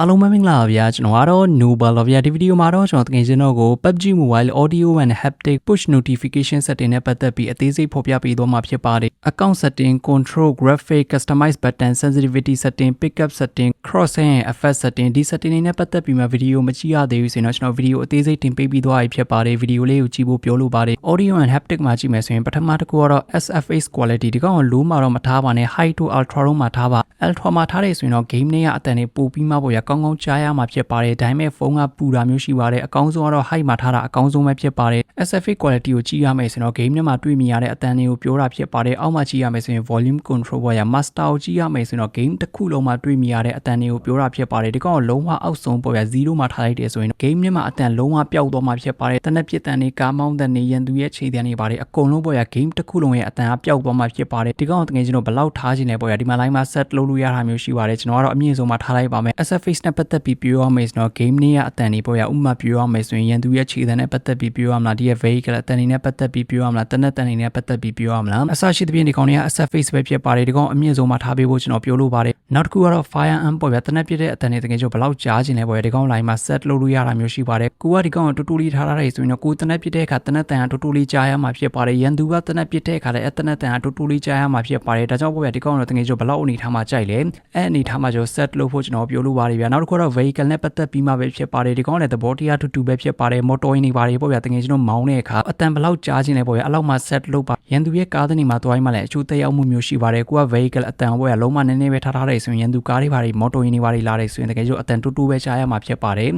အားလုံးပဲမင်္ဂလာပါဗျာကျွန်တော်ကတော့ Nobel ပါဗျာဒီဗီဒီယိုမှာတော့ကျွန်တော်တကယ်ချင်းတော့ကို PUBG Mobile Audio and Haptic Push Notification Setting နဲ့ပတ်သက်ပြီးအသေးစိတ်ဖော်ပြပေးသွားမှာဖြစ်ပါတယ် Account Setting Control Graphic Customize Button Sensitivity Setting Pickup Setting Crosshair Effect Setting ဒီ setting တွေနဲ့ပတ်သက်ပြီးမှဗီဒီယိုမကြည့်ရသေးဘူးဆိုရင်တော့ကျွန်တော်ဗီဒီယိုအသေးစိတ်တင်ပေးပြီးသွားပြီဖြစ်ပါတယ်ဗီဒီယိုလေးကိုကြည့်ဖို့ပြောလိုပါတယ် Audio and Haptic မှာကြည့်မယ်ဆိုရင်ပထမတစ်ခုကတော့ SFX quality ဒီကောင်က low မှာတော့မထားပါနဲ့ high to ultra တော့မှာထားပါ ultra မှာထားတယ်ဆိုရင်တော့ game တွေကအတန်တွေပိုပြီးမှပေါ့ရကောင်းကောင်းကြားရမှာဖြစ်ပါတယ်ဒါပေမဲ့ဖုန်းကပူတာမျိုးရှိပါတယ်အကောင်းဆုံးကတော့ high မှာထားတာအကောင်းဆုံးပဲဖြစ်ပါတယ် SFX quality ကိုကြည့်ရမယ်ဆိုရင်တော့ game ထဲမှာတွေ့မြင်ရတဲ့အတန်တွေကိုပြောတာဖြစ်ပါတယ်အောက်မှာကြည့်ရမယ်ဆိုရင် volume control ပေါ့ရ master ကိုကြည့်ရမယ်ဆိုရင်တော့ game တစ်ခုလုံးမှာတွေ့မြင်ရတဲ့အတန်တွေကိုပြောတာဖြစ်ပါတယ်ဒီကောင်ကလုံးဝအောက်ဆုံးပေါ့ရ0မှာထားလိုက်တယ်ဆိုရင် game ထဲမှာအတန်လုံးဝပျောက်သွားမှာဖြစ်ပါတယ်တနက်ပြစ်တန်တွေကားမောင်းတန်တွေရန်သူရဲ့ခြေတန်တွေပါတယ်အကုန်လုံးပေါ့ရ game တစ်ခုလုံးရဲ့အတန်ကပျောက်သွားမှာဖြစ်ပါတယ်ဒီကောင်ကတကယ်ကျွန်တော်ဘယ်လောက်ထားခြင်းလဲပေါ့ရဒီမှာ line မှာ set လုပ်လို့ရတာမျိုးရှိပါတယ်ကျွန်တော်ကတော့အမြင့်ဆုံးမှာထားလိုက်ပါမယ် SFX နဲ့ပတ်သက်ပြီးပြောရမယ်ဆိုတော့ game နေရအတန်တွေပေါ့ရဥပမာပြောရမယ်ဆိုရင်ရန်သူရဲ့ခြေတန်နဲ့ပတ်သက်ပြီးပြောရမလားဒီရဲ့ vehicle အတန်တွေနဲ့ပတ်သက်ပြီးပြောရမလားတနက်တန်တွေနဲ့ပတ်သက်ပြီးပြောရမလားအစရှိသဖြင့်ဒီကောင်တွေက SFX ပဲဖြစ်ပါတယ်ဒီကောင်အမြင့်ဆုံးမှာထားပေးဖို့ကျွန်တော်ပြောလို့ပါတယ်နောက်တစ်ခုကတော့ fire amp ပေါ့ဗျာတနက်ပြတဲ့အတန်တွေတကယ်ကျဘယ်လောက်ကြားခြင်းလဲပေါ့ရဒီကောင် line မှာ set လုပ်လို့ရတာမျိုးရှိပါတယ်ကိုကဒီကောင်ကတူတူလေးထားထားတယ်ဆိုရင်တော့ကိုတနက်ပြတဲ့အခါတနက်တန်ကတူတူလေးကြားရမှာဖြစ်ပါတယ်ရန်သူကတနက်ပြတဲ့အခါလည်းအတနက်တန်ကတူတူလေးကြားရမှာဖြစ်ပါတယ်ဒါကြောင့်ပေါ့ဗျာဒီကောင်တော့တကယ်ကျဘယ်လောက်အနေထားမှာကြိုက်လဲအဲ့အနေထားမှာကျ set လုပ်ဖို့ကျွန်တော်ပြောလို့ပါတယ်ဗျာနောက်တစ်ခုတော့ vehicle နဲ့ပတ်သက်ပြီးမှပဲဖြစ်ပါတယ်ဒီကောင်လည်းသဘောတရားတူတူပဲဖြစ်ပါတယ်မော်တော်ရင်းတွေပါတယ်ပေါ့ဗျာတကယ်ကျွန်တော်မောင်းတဲ့အခါအတန်ဘယ်လောက်ကြားခြင်းလဲပေါ့ဗျာအဲ့လောက်မှ set လုပ်ပါရန်သူရဲ့ကားတွေမှာတွိုင်းမှလည်းအချို့တက်ရောက်မှုမျိုးရှိပါတယ်ကိုက vehicle အတန်ပေါ့ဗျာလုံးဝနည်းနည်းပဲထားထားတယ်ဆိုရင်ရန်သူကားတွေပါတယ်မော်တော်ရင်းတွေပါတယ်လာတယ်ဆိုရင်တကယ်ကျအတန်တူတူပဲကြားရမှာဖြစ်ပါတယ်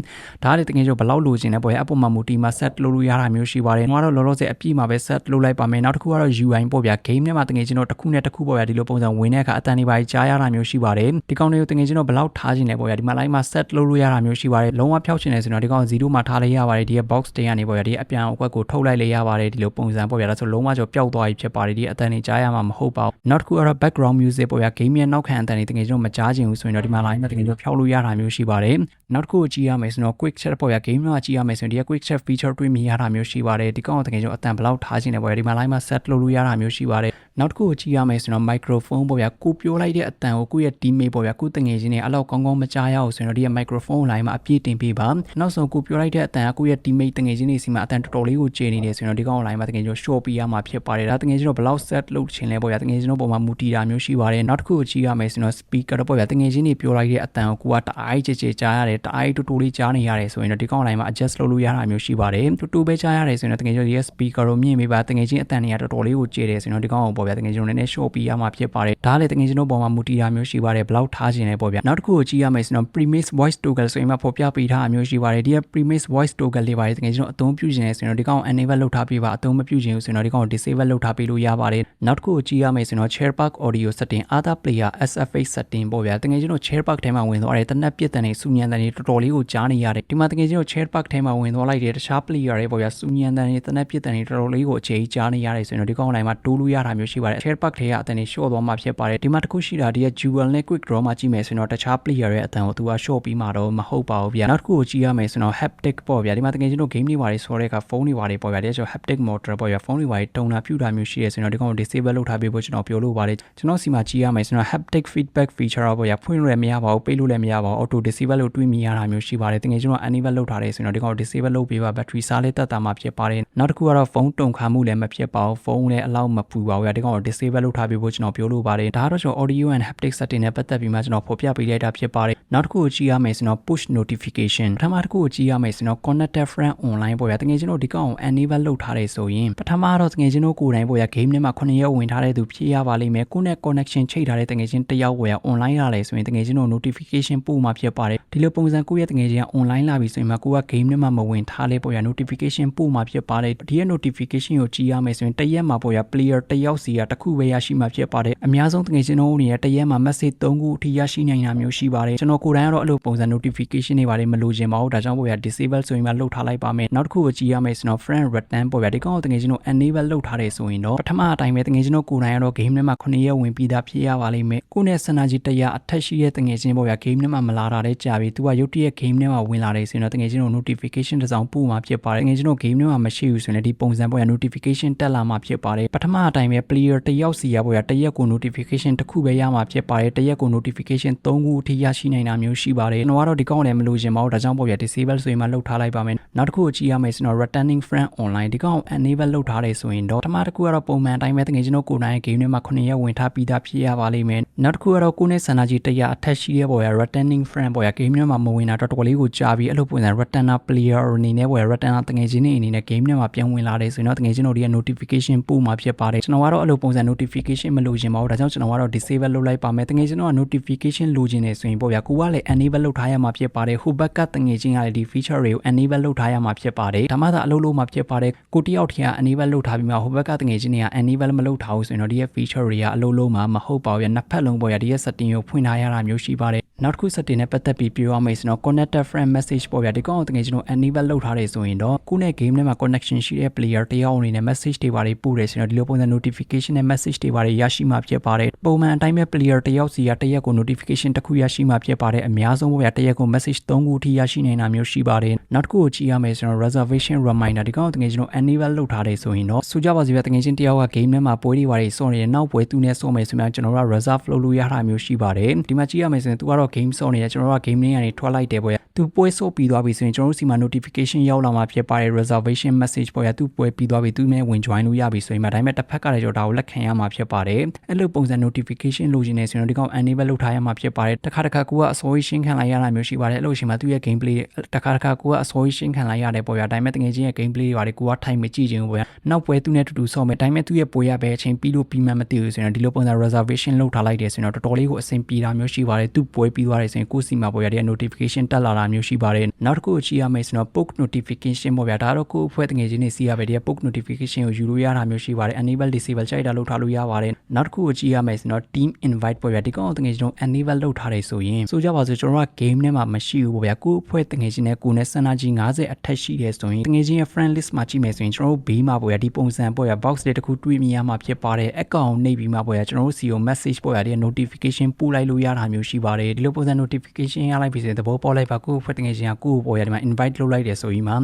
ဒါလည်းတကယ်ကျဘယ်လောက်လိုချင်လဲပေါ့ဗျာအပေါ်မှာမူတီမှာ set လုပ်လို့ရတာမျိုးရှိပါတယ်ကျွန်တော်ကတော့လောလောဆယ်အပြည့်မှာပဲ set လုပ်လိုက်ပါမယ်နောက်တစ်ခုကတော့ UI ပေါ့ဗျာ game ထဲမှာတကယ်ကျွန်တော်တစ်ခုနဲ့တစ်ခုပေါ့ဗျာဒီလိုပုံစံဝင်တဲ့အခါအတန်တွေပါတယ်ကြားရတာမျိုးရှိပါတယ်ဒီကောင်တွေကိုတကယ်ကျွန်တော်ဘယ်လောက်ထားခြင်းလဲပေါ့ဗျာဒီမှာ line မှာ set လုပ်လို့ရတာမျိုးရှိပါတယ်လုံးဝဖျောက်ချင်တယ်ဆိုတော့ဒီကောင်0မှာထားလိုက်ရပါတယ်ဒီရဲ့ box တွေကနေပေါ့ဗျာဒီအပြန်အကွက်ကိုထုတ်လိုက်လေရပါတယ်ဒီလိုပုံစံပေါ့ဗျာဒါဆိုလုံးဝကျော်ပျောက်သွားပြီဖြစ်ပါတယ်ဒီအတန်တွေကြားရမှာမဟုတ်ပါဘူးနောက်တစ်ခုကတော့ background music ပေါ့ဗျာ game ရဲ့နောက်ခံအတန်တွေတကယ်ကျွန်တော်မကြားချင်ဘူးဆိုရင်တော့ဒီမှာ line မှာတကယ်ကျွန်တော်ဖျောက်လို့ရတာမျိုးရှိပါတယ်နောက်တစ်ခုကိုကြည့်ရမယ်ဆိုတော့ quick chat ပေါ့ဗျာ game မှာကြည့်ရမယ်ဆိုရင်ဒီက quick chat feature တွေ့မြင်ရတာမျိုးရှိပါတယ်ဒီကောင်ကတကယ်ကျွန်တော်အတန်ဘယ်လောက်ထားချင်တယ်ပေါ့ဗျာဒီမှာ line မှာ set လုပ်လို့ရတာမျိုးရှိပါတယ်နောက်တစ်ခုကိုကြည့်ရမယ်ဆိုတော့ microphone ပေါ့ဗျာကိုပြောလိုက်တဲ့အတန်ကိုကိုယ့်ရဲ့ teammate ပေါ့ဗျာကိုတငယ်ချင်းတွေအဲ့လောက်ကောင်းကောင်းမကြားရအောင်ဆိုရင်တော့ဒီရဲ့ microphone line မှာအပြည့်တင်ပေးပါနောက်ဆုံးကိုပြောလိုက်တဲ့အတန်ကကိုယ့်ရဲ့ teammate တငယ်ချင်းတွေစီမှာအတန်တော်တော်လေးကိုကျေနေတယ်ဆိုရင်တော့ဒီကောင် line မှာတကယ်ကျွန်တော် short ပေးရမှာဖြစ်ပါတယ်ဒါတကယ်ကျွန်တော်ဘယ်လောက် set လုပ်ချင်လဲပေါ့ဗျာတကယ်ကျွန်တော်ပုံမှာမူတည်တာမျိုးရှိပါတယ်နောက်တစ်ခုကိုကြည့်ရမယ်ဆိုတော့ speaker တော့ပေါ့ဗျာတကယ်ချင်းတွေပြောလိုက်တဲ့အတန်ကိုကိုကတအားကြဲကြဲကြားရတယ်တအားတူတူလေးကြားနေရတယ်ဆိုရင်တော့ဒီကောင် line မှာ adjust လုပ်လို့ရတာမျိုးရှိပါတယ်တူတူပဲကြားရတယ်ဆိုရင်တော့တကယ်ကျွန်တော်ဒီရဲ့ speaker ကိုမြင်မိပါတကယ်ချင်းအတန်တွေကတော်တော်လေးကိုကျေတယ်ဆိုရင်တော့ဒီကောင်ကိုပေါ့ဗျာတကယ်ကျွန်တော်နည်းနည်း short ပေးရမှာဖြစ်ပါတယ်ဒါလည်းတကယ်ကျွန်တော်ပုံမှာမူတည်တာမျိုးရှိပါတယ်ဘယ်လောက်ထားခြင်းလဲပေါ့ဗျာနောက်တစ်ခုကိုကြည့်ရမယ်ဆိုတော့ premise voice toggle ဆိုရင်မှပေါ်ပြပေးထားတာမျိုးရှိပါတယ်ဒီရဲ့ premise voice toggle လေးပါတယ်တကယ်ကျွန်တော်အသုံးပြုခြင်းလဲဆိုရင်တော့ဒီကောင် enable လုပ်ထားပေးပါအသုံးမပြုခြင်းဆိုရင်တော့ဒီကောင် disable လုပ်ထားပေးလို့ရပါတယ်နောက်တစ်ခုကိုကြည့်ရမယ်ဆိုရင်တော့ share park audio setting other player SFX setting ပေါ့ဗျာတကယ်ကျွန်တော် share park ထဲမှာဝင်သွားတယ်တနက်ပြစ်တန်နေစူညံတန်နေတော်တော်လေးကိုကြားနေရတယ်ဒီမှာတကယ်ကျွန်တော် share park ထဲမှာဝင်သွားလိုက်တယ်တခြား player တွေပေါ့ဗျာစူညံတန်နေတနက်ပြစ်တန်နေတော်တော်လေးကိုအခြေကြီးကြားနေရတယ်ဆိုရင်တော့ဒီကောင် line မှာတိုးလို့ရတာမျိုးရှိပါတယ် share park ထဲကအတန်နေ short သွားမှာဖြစ်ပါတယ်ဒီမှာတစ်ခုရှိတာဒီရဲ့ jewel နဲ့ quick draw မှာကြည့်မယ်ဆိုရင်တော့တခြား player ရဲ့အတန်ကိုသူက short ပြီးမှတော့မဟုတ်ပါဘူးဗျာနောက်တစ်ခုကိုကြည့်ရမယ်ဆိုတော့ haptic ပေါ့ဗျာဒီမှာတကယ်ကျွန်တော် game တွေပါတယ်ဆိုတော့ကဖုန်းတွေပါတယ်ပေါ့ဗျာဒီကျွန်တော် haptic motor ပေါ့ဗျာဖုန်းတွေပါတယ်တုံတာပြူတာမျိုးရှိရဲဆိုရင်တော့ဒီကောင် disable လုပ်ထားပေးဖို့ကျွန်တော်ပြောလို့ပါတယ်ကျွန်တော်စီမှာကြည့်ရမယ်ဆိုတော့ haptic feedback feature ပေါ့ဗျာဖွင့်လို့လည်းမရပါဘူးပိတ်လို့လည်းမရပါဘူး auto disable လို့တွေးမိရတာမျိုးရှိပါတယ်တကယ်ကျွန်တော် enable လုပ်ထားတယ်ဆိုရင်တော့ဒီကောင် disable လုပ်ပေးပါ battery စားလေးတက်တာမှဖြစ်ပါတယ်နောက်တစ်ခုကတော့ဖုန်းတုံခါမှုလည်းမဖြစ်ပါဘူးဖုန်းလည်းအလောက်မပူပါဘူးဗျာဒီကောင် disable လုပ်ထားပေးဖို့ကျွန်တော်ပြောလို့ပါတယ်ဒါကတော့ကျွန်တော် audio and haptic setting နဲ့ပတ်သက်ပြီးမှကျွန်တော်ဖော်ပြပေးလိုက်တာဖြစ်ပါတယ်နောက်တစ်ခုကိုကြည့်ရမယ်ဆိုတော့ push notification ပထမတစ်ခုကိုကြည့်ရမယ်ဆိုတော့ connected friend online ပေါ့ဗျာတကယ်ကျွန်တော်ဒီကောင် enable လုပ်ထားတယ်ဆိုရင်ပထမတော့တကယ်ကျွန်တော်ကိုယ်တိုင်ပေါ့ဗျာ game ထဲမှာ9ရက်ဝင်ထားတဲ့သူဖြစ်ရပါလိမ့်မယ်ကိုယ့်နဲ့ connection ချိတ်ထားတဲ့တကယ်ချင်းတယောက်ဝယ် online လာလေဆိုရင်တကယ်ကျွန်တော် notification ပို့မှာဖြစ်ပါတယ်ဒီလိုပုံစံကိုယ့်ရဲ့တကယ်ချင်း online လာပြီဆိုရင်မှကိုက game ထဲမှာမဝင်ထားလေပေါ့ဗျာ notification ပို့မှာဖြစ်ပါတယ်ဒီရဲ့ notification ကိုကြည့်ရမယ်ဆိုရင်တရက်မှာပေါ့ဗျာ player တယောက်စီကတစ်ခုပဲရရှိမှာဖြစ်ပါတယ်အများဆုံးတကယ်ကျွန်တော်တို့ရဲ့တရက်မှာ message 3ခုအထိရရှိနိုင်တာမျိုးရှိပါတယ်ကျွန်တော်ကိုယ်တိုင်ကတော့အဲ့လိုပုံစံ notification တွေပါတယ်မလိုချင်ပါဘူးဒါကြောင့်ပေါ့ဗျာ disable ဆိုရင်မှလှုပ်ထားလိုက်ပါမယ်နောက်တစ်ခုကိုကြည့်ရမယ်ဆိုတော့ friend return ပေါ့ဗျာဒီကောင်ကိုတကယ်ကျွန်တော် enable လုပ်ထားတယ်ဆိုရင်တော့ပထမအတိုင်းပဲတကယ်ကျွန်တော်ကိုယ်တိုင်ကတော့ game ထဲမှာ9ရက်ဝင်ပြီးသားဖြစ်ရပါလိမ့်မယ်ကိုယ့်နဲ့စနာကြီးတရားအထက်ရှိတဲ့တကယ်ချင်းပေါ့ဗျာ game ထဲမှာမလာတာတဲ့ကြာပြီသူကရုတ်တရက် game ထဲမှာဝင်လာတယ်ဆိုရင်တော့တကယ်ကျွန်တော် notification တစ်စောင်ပို့မှာဖြစ်ပါတယ်တကယ်ကျွန်တော် game ထဲမှာမရှိဘူးဆိုရင်ဒီပုံစံပေါ့ဗျာ notification တက်လာမှာဖြစ်ပါတယ်ပထမအတိုင်းပဲ player တယောက်စီရပေါ့ဗျာတရက်ကို notification တစ်ခုပဲရမှာဖြစ်ဖြစ်ပါတယ်တရက်ကို notification 3ခုအထိရရှိနိုင်တာမျိုးရှိပါတယ်ကျွန်တော်ကတော့ဒီကောင့်လည်းမလို့ရှင်ပါဘူးဒါကြောင့်ပေါ့ဗျာ disable ဆိုရင်မှလောက်ထားလိုက်ပါမယ်နောက်တစ်ခုကိုကြည့်ရမယ်ဆိုတော့ returning friend online ဒီကောင် enable လုပ်ထားတယ်ဆိုရင်တော့ပထမတစ်ခုကတော့ပုံမှန်အတိုင်းပဲတကယ်ကျွန်တော်ကိုယ်တိုင် game ထဲမှာ9ရက်ဝင်ထားပြီးသားဖြစ်ရပါလိမ့်မယ်နောက်တစ်ခုကတော့ကိုယ်နဲ့ဆန္ဒကြီးတရားအထက်ရှိရဲပေါ့ဗျာ returning friend ပေါ့ဗျာ game ထဲမှာမဝင်တာတော့တော်တော်လေးကိုကြာပြီးအဲ့လိုပုံစံ returner player အနေနဲ့ပေါ့ဗျာ returner တကယ်ချင်းနေအနေနဲ့ game ထဲမှာပြန်ဝင်လာတယ်ဆိုရင်တော့တကယ်ချင်းတို့ဒီက notification ပို့မှာဖြစ်ပါတယ်ကျွန်တော်ကတော့အဲ့လိုပုံစံ notification မလိုချင်ပါဘူးဒါကြောင့်ကျွန်တော်ကတော့ disable လုပ်လိုက်ပါမယ်တကယ်ချင်းတို့က notification လိုချင်နေဆိုရင်ပေါ့ဗျာကိုကလည်း enable လုပ်ထားရမှာဖြစ်ပါတယ်ဟိုဘက်ကတကယ်ချင်းကလည်းဒီ feature တွေကို enable လုပ်ထားရမှာဖြစ်ပါတယ်ဒါမှသာအလုပ်လုပ်မှာဖြစ်ပါတယ်ကိုတယောက်ထင်က enable လုပ်ထားပြီးမှဟိုဘက်ကတကယ်ချင်းတွေက enable မလုပ်ထားဘူးဆိုရင်တော့ဒီရဲ့ feature တွေကအလုပ်လုပ်မှာမဟုတ်ပါဘူးဗျာနှစ်ဖက်လုံးပေါ့ဗျာဒီရဲ့ setting ကိုဖွင့်ထားရတာမျိုးရှိပါတယ်နောက်တစ်ခု setting နဲ့ပတ်သက်ပြီးပြောရမယ်ဆိုတော့ connected friend message ပေါ့ဗျာဒီကောင်တကယ်ကျွန်တော် enable လုပ်ထားတယ်ဆိုရင်တော့ခုနဲ့ game ထဲမှာ connection ရှိတဲ့ player တယောက်အနေနဲ့ message တွေပါတယ်ပို့တယ်ဆိုတော့ဒီလိုပုံစံ notification နဲ့ message တွေပါတယ်ရရှိမှာဖြစ်ပါတယ်ပုံမှန်အတိုင်းပဲ player တယောက်စီကတရက်ကို notification တစ်ခုရရှိမှာဖြစ်ပါတယ်အများဆုံးပေါ့ဗျာတရက်ကို message 3ခုအထိရရှိနိုင်တာမျိုးရှိပါတယ်နောက်တစ်ခုကိုကြည့်ရမယ်ဆိုတော့ reservation reminder ဒီကောင်တကယ်ကျွန်တော် enable လုပ်ထားတယ်ဆိုရင်တော့ဆိုကြပါစို့ဗျာတကယ်ချင်းတယောက်က game ထဲမှာပွဲတွေပါတယ်စောနေတယ်နောက်ပွဲသူနဲ့စောမယ်ဆိုမှကျွန်တော်တို့က reserve လုပ်လို့ရတာမျိုးရှိပါတယ်ဒီမှာကြည့်ရမယ်ဆိုရင်သူကတော့ game စောနေတယ်ကျွန်တော်တို့က game ထဲကနေထွက်လိုက်တယ်ပေါ့ဗျာသူပွဲစောပြီးသွားပြီဆိုရင်ကျွန်တော်တို့စီမှာ notification ရောက်လာမှာဖြစ်ပါတယ် reservation message ပေါ့ဗျာသူပွဲပြီးသွားပြီသူနဲ့ဝင် join လို့ရပြီဆိုရင်မှဒါပေမဲ့တစ်ဖက်ကလည်းကျွန်တော်ဒါကိုလက်ခံရမှာဖြစ်ပါတယ်အဲ့လိုပုံစံ notification လိုချင်နေဆိုရင်တော့ဒီကောင် enable လုပ်ထားရမှာဖြစ်ပါတယ်တစ်ခါတစ်ခါကိုကအစိုးရရှင်းခံလိုက်ရတာမျိုးရှိပါတယ်အဲ့လိုရှိမှသူရဲ့ gameplay တစ်ခါတစ်ခါကိုကအစိုးရရှင်းခံလိုက်ရတယ်ပေါ့ဗျာဒါပေမဲ့တကယ်ချင်းရဲ့ gameplay တွေပါတယ်ကိုကထိုင်မကြည့်ချင်ဘူးပေါ့ဗျာနောက်ပွဲသူနဲ့တူတူဆော့မယ်ဒါပေမဲ့သူရဲ့ပွဲရပဲအချိန်ပြီးလို့ပြီးမှမသိဘူးဆိုရင်ဒီလိုပုံစံ reservation လုပ်ထားလိုက်တယ်ဆိုရင်တော့တော်တော်လေးကိုအဆင်ပြေတာမျိုးရှိပါတယ်သူပွဲပြီးသွားတယ်ဆိုရင်ကိုစီမှာပေါ့ဗျာဒီ notification တက်လာတာမျိုးရှိပါတယ်နောက်တစ်ခုကြည့်ရမယ်ဆိုတော့ post notification ပေါ့ဗျာဒါတော့ကိုအဖွဲ့တကယ်ချင်းနေစီရပဲဒီ post notification ကိုယူလို့ရတာမျိုးရှိပါတယ် enable disable ကြိုက်တာလုပ်ထားလို့ရပါတယ်နောက်တစ်ခုကြည့်ရမယ်ဆိုတော့ team invite ပေါ့ဗျာဒီကောင်တကယ်ချင်း enable လုပ်ထားတယ်ဆိုရင်ဆိုကြပါစို့ကျွန်တော်က game ထဲမှာမရှိဘူးပေါ့ဗျာကိုအဖွဲ့တကယ်ချင်းနဲ့ကိုနဲ့စန္ဒကြီး90အထက်ရှိတယ်ဆိုရင်တကယ်ချင်းရဲ့ friend list မှာကြည့်မယ်ဆိုရင်ကျွန်တော်တို့ဘေးမှာပေါ့ဗျာဒီပုံစံပေါ့ဗျာ box လေးတစ်ခုတွေ့မြင်ရမှာဖြစ်ပါတယ် account နှိပ်ပြီးမှပေါ့ဗျာကျွန်တော်တို့စီကို message ပေါ့ဗျာဒီ notification ပို့လိုက်လို့ရတာမျိုးရှိပါတယ်ဒီလိုပုံစံ notification ရလိုက်ပြီဆိုရင်သဘောပေါက်လိုက်ပါကိုအဖွဲ့တကယ်ချင်းကကိုပေါ့ဗျာဒီမှာ invite လုပ်လိုက်တယ်ဆိုရင်မှ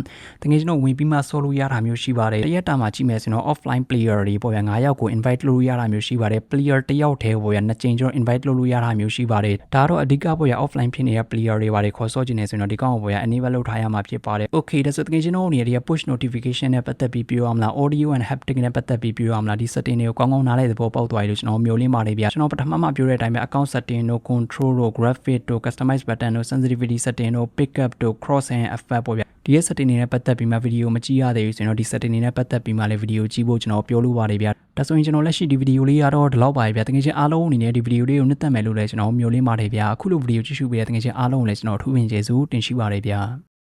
တကယ်ချင်းတို့ဝင်ပြီးမှဆော်လို့ရတာမျိုးရှိပါတယ်တရက်တာမှာကြည့်မယ်ဆိုရင်တော့ offline player တွေပေါ့ဗျာ9ယောက်ကို invite လုပ်လို့ရတာမျိုးရှိပါတယ် player တစ်ယောက်တည်းပေါ့ဗျာနှစ်ကြိမ်ကျွန်တော် invite လုပ်လို့ရတာမျိုးရှိပါတယ်ဒါတော့အဓိကပေါ့ဗျာ offline ဖြစ်နေတဲ့ player တွေပါတယ်ခေါ်ဆော့ချင်နေဆိုရင်တော့ဒီကောင်ကိုပေါ့ဗျာ enable လုပ်ထားရမှာဖြစ်ပါတယ် okay ဒါဆိုတကယ်ချင်းတို့နေရာဒီ push notification နဲ့ပတ်သက်ပြီးပြောရမလား audio and haptic နဲ့ပတ်သက်ပြီးပြောရမလားဒီ setting တွေကိုကောင်းကောင်းနားလည်သဘောပေါက်သွားပြီလို့ကျွန်တော်မျိုးလင်းပါတယ်ဗျာကျွန်တော်ပထမမှပြောတဲ့အတိုင်းပဲ account setting တို့ control တို့ graphic တို့ customize button တို့ sensitivity setting တို့ pickup တို့ cross and effect ပေါ့ဗျာဒီရဲ့ setting တွေနဲ့ပတ်သက်ပြီးမှဗီဒီယိုမကြည့်ရသေးဘူးဆိုရင်တော့ဒီ setting တွေနဲ့ပတ်သက်ပြီးမှလည်းဗီဒီယိုကြည့်ဖို့ကျွန်တော်ပြောလို့ပါတယ်ဗျာဒါဆိုရင်ကျွန်တော်လက်ရှိဒီဗီဒီယိုလေးကတော့ဒီလောက်ပါပဲဗျာတကယ်ချင်းအားလုံးအနေနဲ့ဒီဗီဒီယိုလေးကိုနှစ်သက်မယ်လို့လည်းကျွန်တော်မျိုးလင်းပါတယ်ဗျာအခုလိုဗီဒီယိုကြည့်ရှုပေးတဲ့တကယ်ချင်းအားလုံးကိုလည်းကျွန်တော်ထူးပင်ကျေးဇူးတင်ရှိပါတယ်ဗျာ